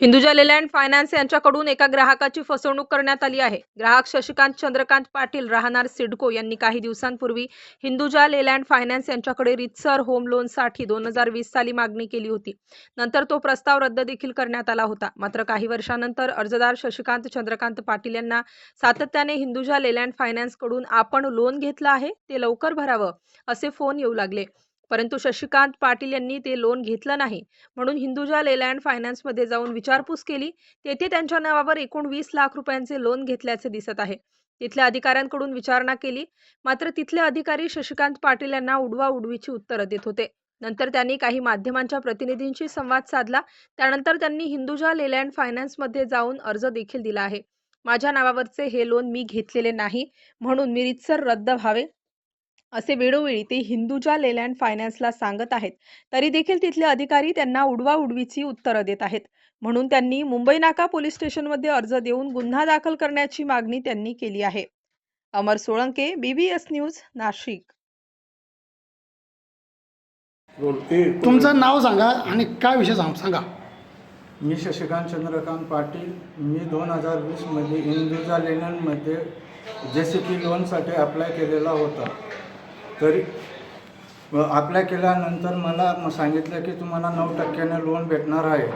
Hinduja Leyland finance यांच्याकडून एका ग्राहकाची फसवणूक करण्यात आली आहे. ग्राहक शशिकांत चंद्रकांत पाटील राहणार सिडको यांनी काही दिवसांपूर्वी हिंदुजा लेलँड फायनान्स यांच्याकडे रितसर होम लोनसाठी दोन हजार वीस साली मागणी केली होती. नंतर तो प्रस्ताव रद्द देखील करण्यात आला होता. मात्र काही वर्षानंतर अर्जदार शशिकांत चंद्रकांत पाटील यांना सातत्याने हिंदुजा लेलँड फायनान्सकडून आपण लोन घेतलं आहे? ते लवकर भरावं असे फोन येऊ लागले. परंतु शशिकांत पाटील यांनी ते लोन घेतलं नाही. म्हणून हिंदुजा लेलँड फायनान्समध्ये जाऊन विचारपूस केली. तेथे त्यांच्या नावावर एकूण वीस लाख रुपयांचे लोन घेतल्याचे दिसत आहे. तिथल्या अधिकाऱ्यांकडून विचारणा केली. मात्र तिथले अधिकारी शशिकांत पाटील यांना उडवा उडवीची उत्तरं देत होते. नंतर त्यांनी काही माध्यमांच्या प्रतिनिधींशी संवाद साधला. त्यानंतर त्यांनी हिंदुजा लेलँड फायनान्समध्ये जाऊन अर्ज देखील दिला आहे. माझ्या नावावरचे हे लोन मी घेतलेले नाही. म्हणून मी रितसर रद्द व्हावे. असे वेळोवेळी ते हिंदुजा लेलँड फायनान्सला सांगत आहेत. तरी देखील तिथले अधिकारी त्यांना उडवा उडवीची उत्तरं देत आहेत. म्हणून त्यांनी मुंबई नाका पोलीस स्टेशनमध्ये अर्ज देऊन गुन्हा दाखल करण्याची मागणी त्यांनी केली आहे. Amar Solanke BBS news Nashik. तुमचं नाव सांगा आणि काय विषय सांग सांगा. मी शशिकांत चंद्रकांत पाटील. मी दोन हजार वीसमध्ये इंदुजा लेनमध्ये जे सी पी लोनसाठी अप्लाय केलेला होता. तरी अप्लाय केल्यानंतर मला मग सांगितलं की तुम्हाला नऊ टक्क्याने लोन भेटणार आहे.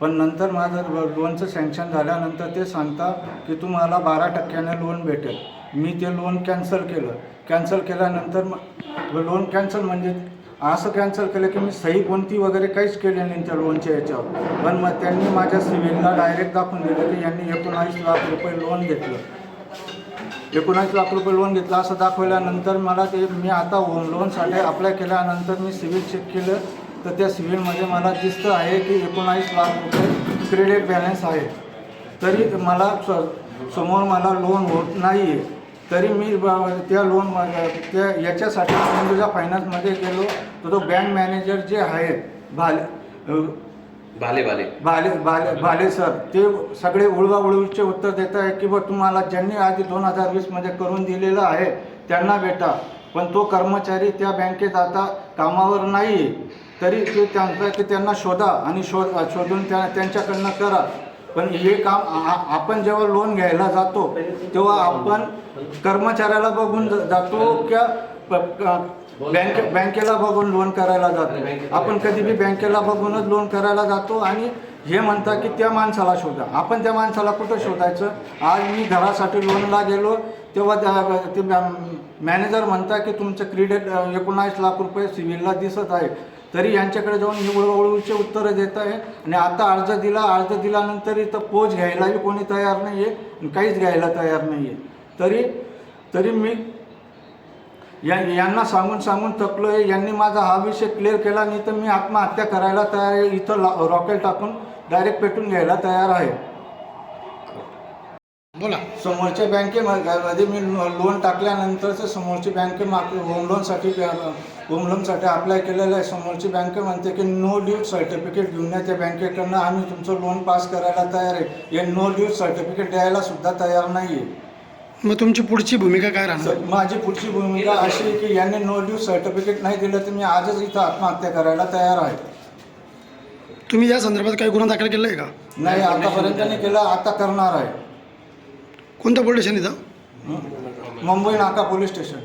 पण नंतर माझं लोनचं सँक्शन झाल्यानंतर ते सांगता की तुम्हाला बारा टक्क्याने लोन भेटेल. मी ते लोन कॅन्सल केलं. कॅन्सल केल्यानंतर मग लोन कॅन्सल म्हणजे असं कॅन्सल केलं की मी सही कोणती वगैरे काहीच केली नाही त्या लोनच्या याच्यावर. पण मग त्यांनी माझ्या सिव्हिलला डायरेक्ट दाखवून दिलं की यांनी एकोणावीस लाख रुपये लोन घेतलं. एकोणावीस लाख रुपये लोन घेतला. असं दाखवल्यानंतर मला ते मी आता होम लोनसाठी अप्लाय केल्यानंतर मी सिव्हिल चेक केलं. तर त्या सिव्हिलमध्ये मला दिसतं आहे की एकोणावीस लाख रुपये क्रेडिट बॅलन्स आहे. तरी मला स- समोर मला लोन होत नाही आहे तरी मी त्या लोन त्या याच्यासाठी हिंदुजा फायनान्समध्ये गेलो. तर तो बँक मॅनेजर जे आहेत भाल भाले भाले. भाले भाले भाले सर. ते सगळे उळवा उळवीचे उत्तर देत आहे की बा तुम्हाला ज्यांनी आधी दोन हजार वीसमध्ये करून दिलेलं आहे त्यांना भेटा. पण तो कर्मचारी त्या बँकेत आता कामावर नाही तरी ते त्यांचा की त्यांना शोधा आणि शोध शोधून त्या त्यांच्याकडनं करा. पण हे काम आपण जेव्हा लोन घ्यायला जातो तेव्हा आपण कर्मचाऱ्याला बघून जातो किंवा बँके बँकेला बघून लोन करायला जातो. आपण कधी बी बँकेला बघूनच लोन करायला जातो आणि हे म्हणता की त्या माणसाला शोधा. आपण त्या माणसाला कुठं शोधायचं? आज मी घरासाठी लोनला गेलो तेव्हा त्या- ते मॅनेजर म्हणता की तुमचं क्रेडिट एकोणावीस लाख रुपये सिव्हिलला दिसत आहे. तरी यांच्याकडे जाऊन ही वळवळूचे उत्तरं देत आहे. आणि आता अर्ज दिला अर्ज दिल्यानंतर इथं पोच घ्यायलाही कोणी तयार नाही आहे काहीच घ्यायला तयार नाही आहे तरी तरी मी या यांना सांगून सांगून थकलो आहे यांनी माझा हा विषय क्लिअर केला नाही तर मी आत्महत्या करायला तयार आहे. इथं रॉकेल टाकून डायरेक्ट पेटून घ्यायला तयार आहे. बोला. समोरच्या बँकेमध्ये मी लोन टाकल्यानंतरच समोरची बँके होम लोनसाठी होम लोनसाठी अप्लाय केलेलं आहे. समोरची बँक म्हणते की नो ड्यू सर्टिफिकेट घेऊन या त्या बँकेकडनं आम्ही तुमचं लोन पास करायला तयार आहे. हे नो ड्यू सर्टिफिकेट द्यायला सुद्धा तयार नाही आहे मग तुमची पुढची भूमिका काय राहणार? माझी पुढची भूमिका अशी आहे की यांनी नो ड्यू सर्टिफिकेट नाही दिलं तर मी आजच इथं आत्महत्या करायला तयार आहे. तुम्ही या संदर्भात काही गुन्हा दाखल केला आहे का? नाही आतापर्यंत नाही केलं आता करणार आहे. कोणत्या पोलीस स्टेशन इथं? मुंबई नाका पोलीस स्टेशन.